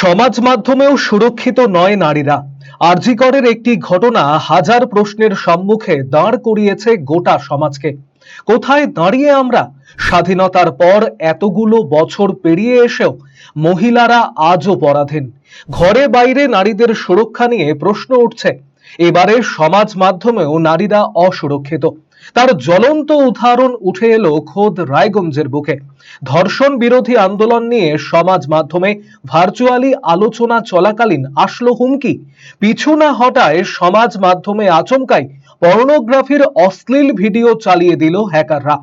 সমাজ মাধ্যমেও সুরক্ষিত নয় নারীরা। আরজিকরের একটি ঘটনা হাজার প্রশ্নের সম্মুখে দাঁড় করিয়েছে গোটা সমাজকে। কোথায় দাঁড়িয়ে আমরা? স্বাধীনতার পর এতগুলো বছর পেরিয়ে এসেও মহিলারা আজও পরাধীন। ঘরে বাইরে নারীদের সুরক্ষা নিয়ে প্রশ্ন উঠছে। এবারে সমাজ মাধ্যমেও নারীরা অসুরক্ষিত। তার জ্বলন্ত উদাহরণ উঠে এলো খোদ রায়গঞ্জের বুকে। ধর্ষণ বিরোধী আন্দোলন নিয়ে সমাজ মাধ্যমে ভার্চুয়ালি আলোচনা চলাকালীন আসলো হুমকি। পিছু না হটায় সমাজ মাধ্যমে আচমকাই পর্নোগ্রাফির অশ্লীল ভিডিও চালিয়ে দিল হ্যাকাররা।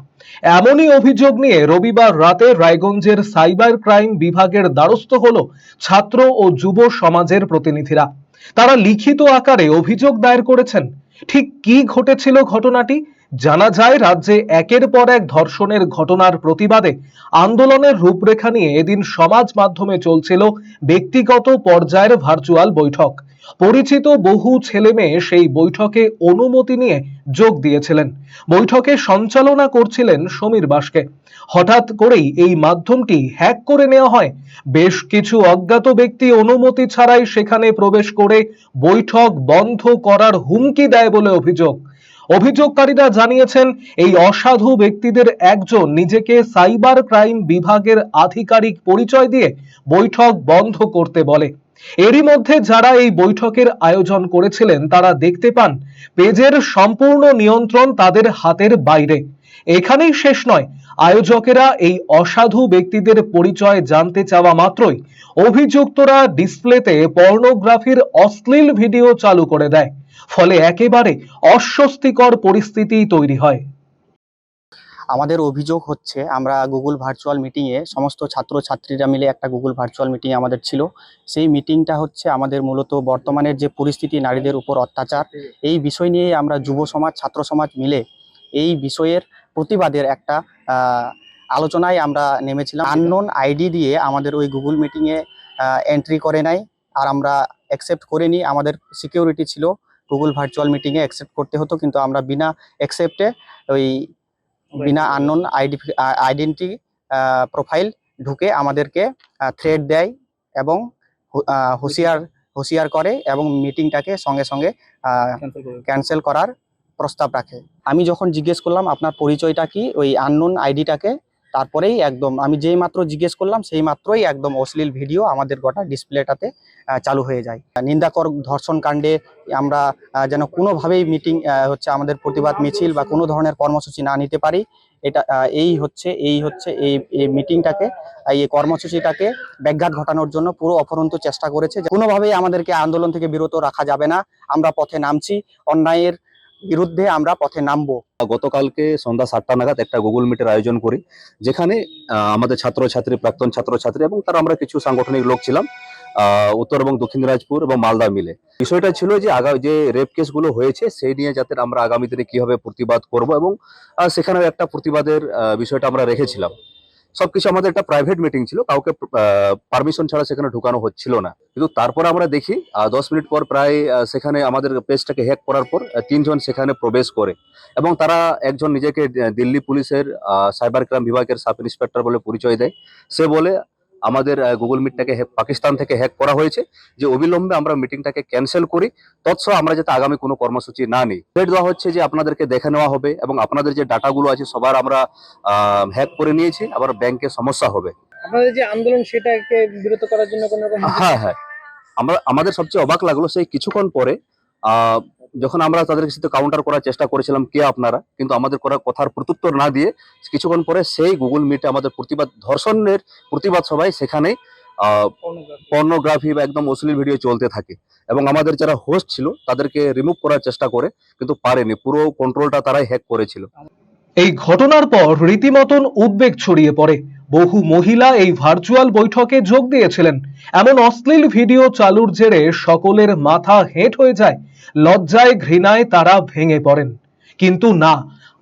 এমনই অভিযোগ নিয়ে রবিবার রাতে রায়গঞ্জের সাইবার ক্রাইম বিভাগের দ্বারস্থ হলো ছাত্র ও যুব সমাজের প্রতিনিধিরা। তারা লিখিত আকারে অভিযোগ দায়ের করেছেন। ঠিক কি ঘটেছিল ঘটনাটি? জানা যায়, রাজ্যে একের পর এক ধর্ষণের ঘটনার প্রতিবাদে আন্দোলনের রূপরেখা নিয়ে এদিন সমাজ মাধ্যমে চলছিল ব্যক্তিগত পর্যায়ের ভার্চুয়াল বৈঠক। পরিচিত বহু ছেলে মেয়ে সেই বৈঠকে অনুমতি নিয়ে যোগ দিয়েছিলেন। বৈঠকে সঞ্চালনা করছিলেন সমীর বাসকে। হঠাৎ করেই এই মাধ্যমটি হ্যাক করে নেওয়া হয়। বেশ কিছু অজ্ঞাত ব্যক্তি অনুমতি ছাড়াই সেখানে প্রবেশ করে বৈঠক বন্ধ করার হুমকি দেয় বলে অভিযোগ। অভিযোগকারীরা জানিয়েছেন, এই অসাধু ব্যক্তিদের একজন নিজেকে সাইবার ক্রাইম বিভাগের আধিকারিক পরিচয় দিয়ে বৈঠক বন্ধ করতে বলে। এরই মধ্যে যারা এই বৈঠকের আয়োজন করেছিলেন, তারা দেখতে পান, পেজের সম্পূর্ণ নিয়ন্ত্রণ তাদের হাতের বাইরে। এখানেই শেষ নয়, আয়োজকেরা এই অসাধু ব্যক্তিদের পরিচয় জানতে চাওয়া মাত্রই অভিযুক্তরা ডিসপ্লেতে পর্নোগ্রাফির অশ্লীল ভিডিও চালু করে দেয়। ফলে একেবারে অস্বস্তিকর পরিস্থিতি তৈরি হয়। আমাদের অভিযোগ হচ্ছে, আমরা গুগল ভার্চুয়াল মিটিংয়ে সমস্ত ছাত্রছাত্রীরা মিলে একটা গুগল ভার্চুয়াল মিটিং আমাদের ছিল। সেই মিটিংটা হচ্ছে আমাদের মূলত বর্তমানের যে পরিস্থিতি, নারীদের উপর অত্যাচার, এই বিষয় নিয়ে আমরা যুব সমাজ, ছাত্র সমাজ মিলে এই বিষয়ের প্রতিবাদের একটা আলোচনায় আমরা নেমেছিলাম। আননোন আইডি দিয়ে আমাদের ওই গুগল মিটিংয়ে এন্ট্রি করে নাই। আর আমরা অ্যাকসেপ্ট করে নিই আমাদের সিকিউরিটি ছিল। গুগল ভার্চুয়াল মিটিংয়ে অ্যাকসেপ্ট করতে হতো কিন্তু আমরা বিনা অ্যাকসেপ্টে ওই বিনা আননোন আইডি আইডেন্টি প্রোফাইল ঢুকে আমাদেরকে থ্রেড দেয় এবং হুঁশিয়ার হুঁশিয়ার করে এবং মিটিংটাকে সঙ্গে সঙ্গে ক্যান্সেল করার প্রস্তাব রাখে। আমি যখন জিজ্ঞেস করলাম আপনার পরিচয়টা কি? ওই আননোন আইডিটাকে তারপরেই একদম আমি যেই মাত্র জিজ্ঞেস করলাম, সেই মাত্রই একদম অশ্লীল ভিডিও আমাদের গোটা ডিসপ্লেটাতে চালু হয়ে যায়। নিন্দাকর ধর্ষণ কাণ্ডে আমরা যেন কোনোভাবেই মিটিং হচ্ছে আমাদের প্রতিবাদ মিছিল বা কোনো ধরনের কর্মসূচি না নিতে পারি, এটা এই হচ্ছে এই হচ্ছে, এই এই মিটিংটাকে, এই কর্মসূচিটাকে ব্যাঘাত ঘটানোর জন্য পুরো অপরন্ত চেষ্টা করেছে। কোনোভাবেই আমাদেরকে আন্দোলন থেকে বিরত রাখা যাবে না। আমরা পথে নামছি। অন্যায়ের বিরুদ্ধে আমরা পথে নামবো। গতকালকে সন্ধ্যা সাতটা নাগাদ একটা গুগল মিটের আয়োজন করি যেখানে আমাদের ছাত্রছাত্রী প্রাক্তন ছাত্রছাত্রী এবং তারা আমরা কিছু সাংগঠনিক লোক ছিলাম উত্তর এবং দক্ষিণ দিনাজপুর এবং মালদা মিলে। বিষয়টা ছিল যে আগা যে রেপ কেসগুলো হয়েছে সেই নিয়ে যাতে আমরা আগামী দিনে কীভাবে প্রতিবাদ করব এবং আহ, সেখানেও একটা প্রতিবাদের বিষয়টা আমরা রেখেছিলাম। সবকিছু আমাদের একটা প্রাইভেট মিটিং ছিল, কাউকে পারমিশন ছাড়া সেখানে ঢুকানো হচ্ছিল না। কিন্তু তারপর আমরা দেখি দশ মিনিট পর প্রায় সেখানে আমাদের পেজটাকে হ্যাক করার পর তিনজন সেখানে প্রবেশ করে এবং তারা একজন নিজেকে দিল্লি পুলিশের সাইবার ক্রাইম বিভাগের সাব ইন্সপেক্টর বলে পরিচয় দেয়। সে বলে আমাদের গুগল মিটটাকে পাকিস্তান থেকে হ্যাক করা হয়েছে যে অবিলম্বে আমরা মিটিংটাকে ক্যান্সেল করি তৎসহ আমরা যাতে আগামী কোনো কর্মসূচি না নিই। ডেট দেওয়া হচ্ছে যে আপনাদেরকে দেখে নেওয়া হবে এবং আপনাদের যে ডাটাগুলো আছে সবার আমরা হ্যাক করে নিয়েছি আবার ব্যাংকে সমস্যা হবে। আপনাদের যে আন্দোলন সেটাকে বিরত করার জন্য কোনো রকম হ্যাঁ হ্যাঁ। আমরা আমাদের সবচেয়ে অবাক লাগল সেই কিছুক্ষণ পরে যখন আমরা তাদের সাথে কাউন্টার করার চেষ্টা করেছিলাম কে আপনারা, কিন্তু আমাদের করা কথার প্রত্যুত্তর না দিয়ে কিছুক্ষণ পরে সেই গুগল মিটে আমাদের প্রতিবাদ, ধর্ষণের প্রতিবাদ সবাই সেখানেই পর্নোগ্রাফি বা একদম অশ্লীল ভিডিও চলতে থাকে। এবং আমাদের যারা হোস্ট ছিল, তাদেরকে রিমুভ করার চেষ্টা করে, কিন্তু পারেনি। পুরো কন্ট্রোলটা তারাই হ্যাক করেছিল। এই ঘটনার পর রীতিমতন উদ্বেগ ছড়িয়ে পড়ে। বহু মহিলা এই ভার্চুয়াল বৈঠকে যোগ দিয়েছিলেন। এমন অশ্লীল ভিডিও চালুর জেরে সকলের মাথা হেঁট হয়ে যায়, লজ্জায় ঘৃণায় তারা ভেঙে পড়েন। কিন্তু না,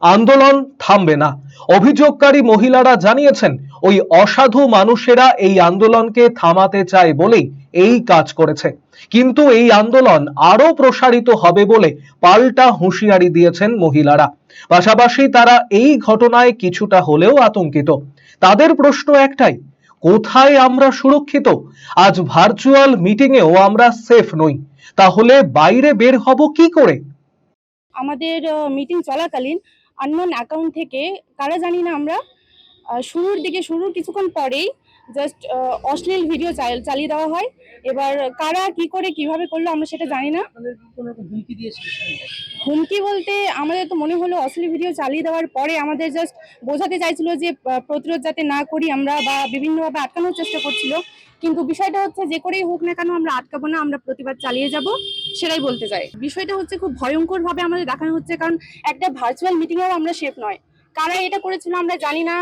আন্দোলন থামবে না। অভিযোগকারী মহিলারা জানিয়েছেন, ওই অসাধু মানুষেরা এই আন্দোলনকে থামাতে চায় বলেই এই কাজ করেছে। কিন্তু এই আন্দোলন আরও প্রসারিত হবে বলে পাল্টা হুঁশিয়ারি দিয়েছেন মহিলারা। পাশাপাশি তারা এই ঘটনায় কিছুটা হলেও আতঙ্কিত। তাদের প্রশ্ন একটাই, কোথায় আমরা সুরক্ষিত? আজ ভার্চুয়াল মিটিংয়েও আমরা সেফ নই। তাহলে বাইরে বের হব কি করে? আমাদের মিটিং চলাকালীন আননোন অ্যাকাউন্ট থেকে কারা জানি না আমরা শুরুর দিকে শুরুর কিছুক্ষণ পরেই জাস্ট অশ্লীল ভিডিও চালিয়ে দেওয়া হয়। এবার কারা কি করে কীভাবে করল আমরা সেটা জানি না। হুমকি বলতে আমাদের তো মনে হলো অশ্লীল ভিডিও চালিয়ে দেওয়ার পরে আমাদের জাস্ট বোঝাতে চাইছিল যে প্রতিরোধ যাতে না করি আমরা বা বিভিন্নভাবে আটকানোর চেষ্টা করছিল। কিন্তু বিষয়টা হচ্ছে যে করেই হোক না কেন আমরা আটকাবো না আমরা প্রতিবাদ চালিয়ে যাব সেটাই বলতে চাই। বিষয়টা হচ্ছে খুব ভয়ঙ্কর ভাবে আমাদের দেখানো হচ্ছে কারণ একটা ভার্চুয়াল মিটিংয়েও আমরা শেফ নয়। কারা এটা করেছিল আমরা জানি না।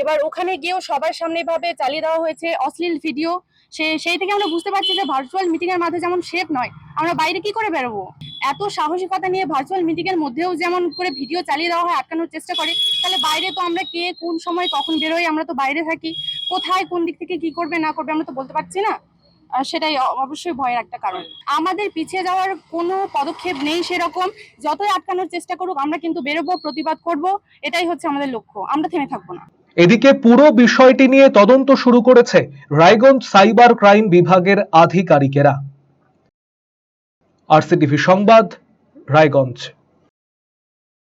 এবার ওখানে গিয়েও সবার সামনে ভাবে চালিয়ে দেওয়া হয়েছে। অশ্লীল ভিডিও সে, সেই থেকে আমরা বুঝতে পারছি যে ভার্চুয়াল মিটিং এর মাঝে যেমন শেফ নয়, আমরা বাইরে কি করে বেরোবো? এত সাহসিকতা নিয়ে ভার্চুয়াল মিটিং এর মধ্যেও যেমন করে ভিডিও চালিয়ে দেওয়া হয়, আটকানোর চেষ্টা করে, তাহলে বাইরে তো আমরা কে, কোন সময়, কখন বেরোই, আমরা তো বাইরে থাকি। কোথায়, কোন দিক থেকে কি করবে, না করবে, আমরা তো বলতে পারছি না। সেটাই অবশ্যই ভয়ের একটা কারণ। আমাদের পিছিয়ে যাওয়ার কোনো পদক্ষেপ নেই সেরকম। যতই আটকানোর চেষ্টা করুক, আমরা কিন্তু বেরোবো, প্রতিবাদ করব, এটাই হচ্ছে আমাদের লক্ষ্য। আমরা থেমে থাকব না। এদিকে পুরো বিষয়টি নিয়ে তদন্ত শুরু করেছে রায়গঞ্জ সাইবার ক্রাইম বিভাগের আধিকারিকেরা। আরসিটিভি সংবাদ, রায়গঞ্জ।